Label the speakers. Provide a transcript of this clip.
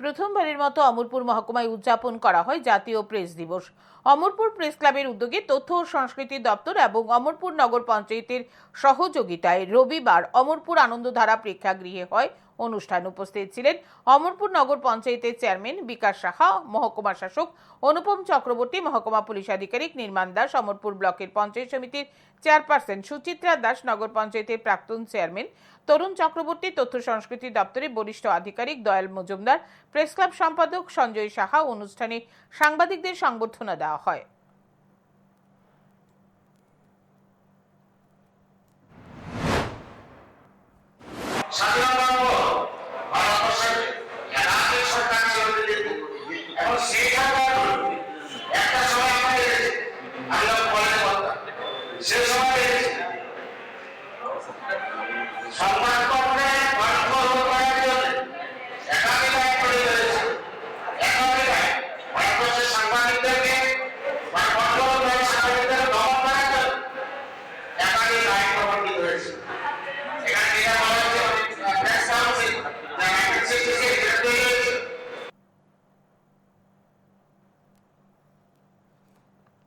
Speaker 1: প্রথমবারের মতো অমরপুর মহকুমায় উদযাপন করা হয় জাতীয় প্রেস দিবস। অমরপুর প্রেস ক্লাবের উদ্যোগে তথ্য ও সংস্কৃতি দপ্তর এবং অমরপুর নগর পঞ্চায়েতের সহযোগিতায় রবিবার অমরপুর আনন্দধারা প্রেক্ষাগৃহে হয় অনুষ্ঠান উপস্থিত ছিলেন অমরপুর নগর পঞ্চায়েতের চেয়ারম্যান বিকাশ সাহা, মহকুমা শাসক অনুপম চক্রবর্তী, মহকুমা পুলিশ আধিকারিক নির্মাণ দাস, অমরপুর ব্লকের পঞ্চায়েত সমিতির চেয়ারপারসন সুচিত্রা দাস, নগর পঞ্চায়েতের প্রাক্তন চেয়ারম্যান তরুণ চক্রবর্তী, তথ্য সংস্কৃতি দপ্তরের বরিষ্ঠ আধিকারিক দয়াল মজুমদার, প্রেস ক্লাব সম্পাদক সঞ্জয় সাহা, অনুষ্ঠানে সাংবাদিকদের সংবর্ধনা দেওয়া হয়।
Speaker 2: স্বাধীনতার এবং